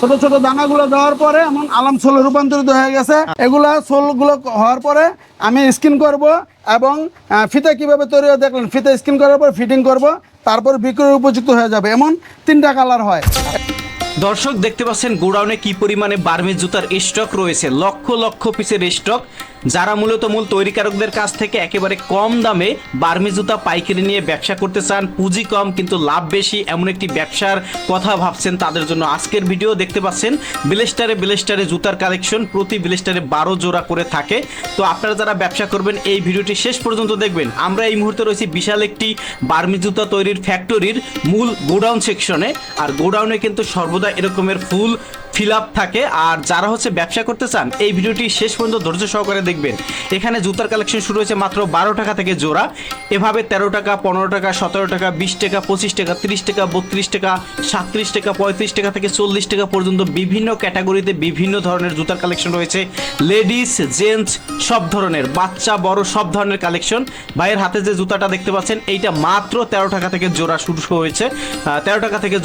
ছোট ছোট দানাগুলো দেওয়ার পরে এমন আলাম সোলে রূপান্তরিত হয়ে গেছে। এগুলা সোলগুলো হওয়ার পরে আমি স্কিন করব এবং ফিতা কীভাবে তৈরি হয় দেখলেন, ফিতা স্কিন করার পর ফিটিং করব, তারপর বিক্রয়ের উপযুক্ত হয়ে যাবে। এমন তিনটা কালার হয়। দর্শক, দেখতে পাচ্ছেন গোডাউনে কি পরিমাণে বার্মি জুতার স্টক রয়েছে। লক্ষ লক্ষ পিসের স্টক যারা মূলত মূল তৈরিকারকদের কাছ থেকে একেবারে কম দামে বার্মি জুতা পাইকারি নিয়ে ব্যবসা করতে চান, পুঁজি কম কিন্তু লাভ বেশি এমন একটি ব্যবসার কথা ভাবছেন তাদের জন্য আজকের ভিডিও। দেখতে পাচ্ছেন, বিলেস্টারে বিলেস্টারে জুতার কালেকশন প্রতি বিলেস্টারে বারো জোড়া করে থাকে। তো আপনারা যারা ব্যবসা করবেন, এই ভিডিওটি শেষ পর্যন্ত দেখবেন। আমরা এই মুহূর্তে রয়েছি বিশাল একটি বার্মি জুতা তৈরির ফ্যাক্টরির মূল গোডাউন সেকশনে। আর গোডাউনে কিন্তু সর্বদা এরকমের ফুল ফিল আপ থাকে আর যারা হচ্ছে ব্যবসা করতে চান, এই ভিডিওটি শেষ পর্যন্ত ধৈর্য সহকারে দেখবেন। এখানে জুতার কালেকশন শুরু হয়েছে মাত্র বারো টাকা থেকে জোড়া। এভাবে তেরো টাকা, পনেরো টাকা, সতেরো টাকা, বিশ টাকা, পঁচিশ টাকা, তিরিশ টাকা, বত্রিশ টাকা সাতত্রিশ টাকা, পঁয়ত্রিশ টাকা থেকে চল্লিশ টাকা পর্যন্ত বিভিন্ন ক্যাটাগরিতে বিভিন্ন ধরনের জুতার কালেকশন রয়েছে। লেডিস জেন্টস সব ধরনের, বাচ্চা, বড়, সব ধরনের কালেকশন ভাইয়ের হাতে যে জুতাটা দেখতে পাচ্ছেন, এইটা মাত্র তেরো টাকা থেকে জোড়া শুরু হয়েছে তেরো টাকা থেকে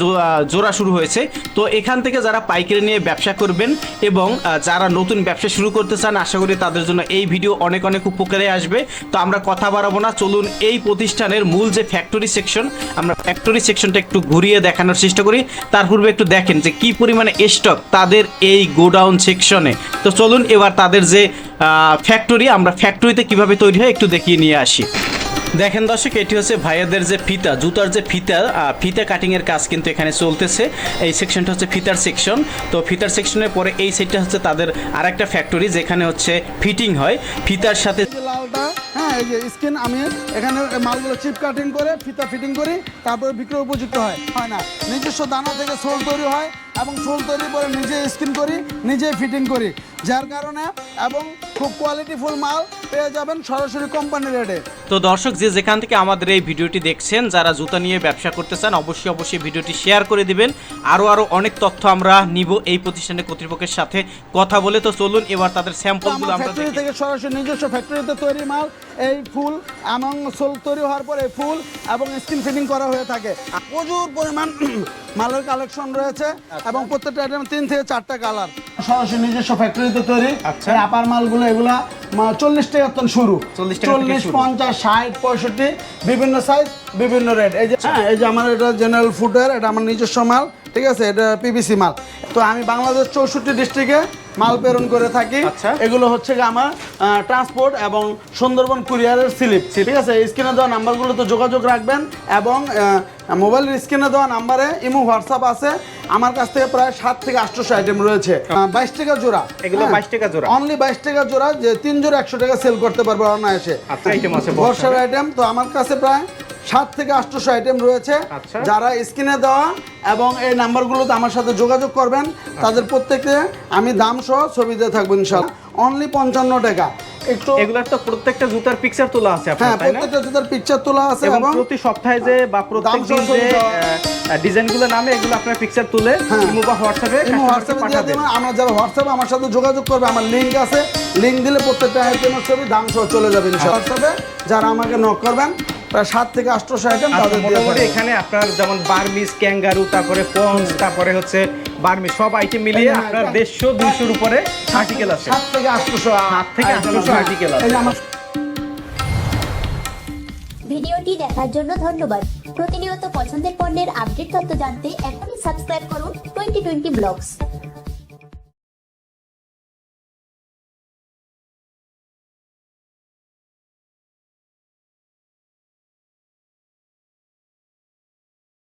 জোড়া শুরু হয়েছে। তো এখান থেকে যারা পাইকারি নিয়ে ব্যবসা করবেন এবং যারা নতুন ব্যবসা শুরু করতে চান, আশা করি তাদের জন্য এই ভিডিও অনেক অনেক উপকারে আসবে। তো আমরা কথা বাড়াবো না। চলুন এই প্রতিষ্ঠানের মূল যে ফ্যাক্টরি সেকশন আমরা ফ্যাক্টরি সেকশনটা একটু ঘুরিয়ে দেখানোর চেষ্টা করি। তার পূর্বে একটু দেখেন যে কি পরিমাণে স্টক তাদের এই গোডাউন সেকশনে তো চলুন এবার তাদের যে ফ্যাক্টরি আমরা ফ্যাক্টরিতে কীভাবে তৈরি হয় একটু দেখিয়ে নিয়ে আসি। দেখেন দর্শক, এটি হচ্ছে ভাইয়াদের যে ফিতা, জুতার যে ফিতা ফিতা কাটিং এর কাজ কিন্তু এখানে চলতেছে। এই সেকশনটা হচ্ছে ফিতার সেকশন তো ফিতার সেকশনের পরে এই সাইডটা হচ্ছে তাদের আরেকটা ফ্যাক্টরি যেখানে হচ্ছে ফিটিং হয়। ফিতার সাথে লালটা হ্যাঁ এই যে স্কিন আমি এখানে মালগুলো চিপ কাটিং করে, ফিতা ফিটিং করি, তারপরে বিক্রয় উপযুক্ত হয়। হয় না, নিজস্ব দানা থেকে সোল তৈরি হয় এবং সোল তৈরি করে নিজে স্কিন করি নিজে ফিটিং করি। যার কারণে, এবং খুব কোয়ালিটিফুল মাল পেয়ে যাবেন সরাসরি কোম্পানি রেটে তো দর্শক যে যেখান থেকে আমাদের এই ভিডিওটি দেখছেন যারা জুতা নিয়ে ব্যবসা করতে চান অবশ্যই অবশ্যই ভিডিওটি শেয়ার করে দিবেন। আরও আরও অনেক তথ্য আমরা নিব এই প্রতিষ্ঠানের কর্তৃপক্ষের সাথে কথা বলে। তো চলুন এবার তাদের স্যাম্পলগুলো আমার আমরা থেকে সরাসরি নিজস্ব ফ্যাক্টরিতে তৈরি মাল এই ফুল এবং সোল তৈরি হওয়ার পরে ফুল এবং স্কিন ফিটিং করা হয়ে থাকে। প্রচুর পরিমাণ মালের কালেকশন রয়েছে এবং প্রত্যেকটা আইটেম তিন থেকে চারটা কালার সরাসরি নিজস্ব ফ্যাক্টরিতে তৈরি। আচ্ছা। আপার মালগুলো এগুলা চল্লিশ টাকা তন শুরু। 40 চল্লিশ পঞ্চাশ ষাট পঁয়ষট্টি বিভিন্ন সাইজ বিভিন্ন রেট এই যে হ্যাঁ এই যে আমার এটা জেনারেল ফুডের এটা আমার নিজস্ব মাল। ঠিক আছে? এটা পিবিসি মাল। তো আমি বাংলাদেশ চৌষট্টি ডিস্ট্রিক্টে মাল প্রেরণ করে থাকি। আচ্ছা। এগুলো হচ্ছে আমার ট্রান্সপোর্ট এবং সুন্দরবন কুরিয়ারের স্লিপ ঠিক আছে? স্ক্রিনে দেওয়া নাম্বারগুলোতে যোগাযোগ রাখবেন এবং মোবাইলের স্ক্রিনে দেওয়া নাম্বারে ইমো হোয়াটসঅ্যাপ আছে। আমার কাছ থেকে প্রায় সাত থেকে আটশোশো আইটেম রয়েছে। বাইশ টাকা জোড়া। এগুলো 22 টাকা জোড়া? অনলি বাইশ টাকা জোড়া যে তিন জোড়া একশো টাকা সেল করতে পারব অনায়াসে। আচ্ছা। বর্ষার। আইটেম তো আমার কাছে প্রায় সাত থেকে আটশোশো আইটেম রয়েছে। আচ্ছা। যারা স্ক্রিনে দেওয়া এবং এই নাম্বারগুলোতে আমার সাথে যোগাযোগ করবেন তাদের প্রত্যেককে আমি দাম সহ ছবি দিয়ে থাকব ইনশাল্লাহ। অনলি পঞ্চান্ন টাকা। একটু এগুলার তো প্রত্যেকটা জুতার পিকচার তোলা আছে হ্যাঁ প্রত্যেকটা জুতার পিকচার তোলা আছে এবং প্রতি সপ্তাহে যে বা প্রত্যেক দিন যে ডিজাইনগুলো নামে এগুলো আপনার পিকচার তুলে হ্যাঁ। ইমো বা হোয়াটসঅ্যাপে হোয়াটসঅ্যাপে পাঠাবেন। আমরা যারা হোয়াটসঅ্যাপে আমার সাথে যোগাযোগ করবে আমার লিঙ্ক আছে। লিঙ্ক দিলে প্রত্যেকটা আইটেমের ছবি দাম সহ চলে যাবে হোয়াটসঅ্যাপে যারা আমাকে নক করবেন প্রায় সাত থেকে আটশোশো আইটেম আচ্ছা, তাদের মোটামুটি এখানে আপনার যেমন বার্মিস ক্যাঙ্গারু তারপরে পন্স তারপরে হচ্ছে বার্মিস সব আইটেম মিলিয়ে আপনার দেড়শো দুইশোর উপরে আর্টিকেল আছে। সাত থেকে আটশোশো সাত থেকে item 800 আছে। ভিডিওটি দেখার জন্য ধন্যবাদ। প্রতিনিয়ত পছন্দের পণ্যের আপডেট তথ্য জানতে এখনই সাবস্ক্রাইব করুন টোয়েন্টি টোয়েন্টি ব্লগস।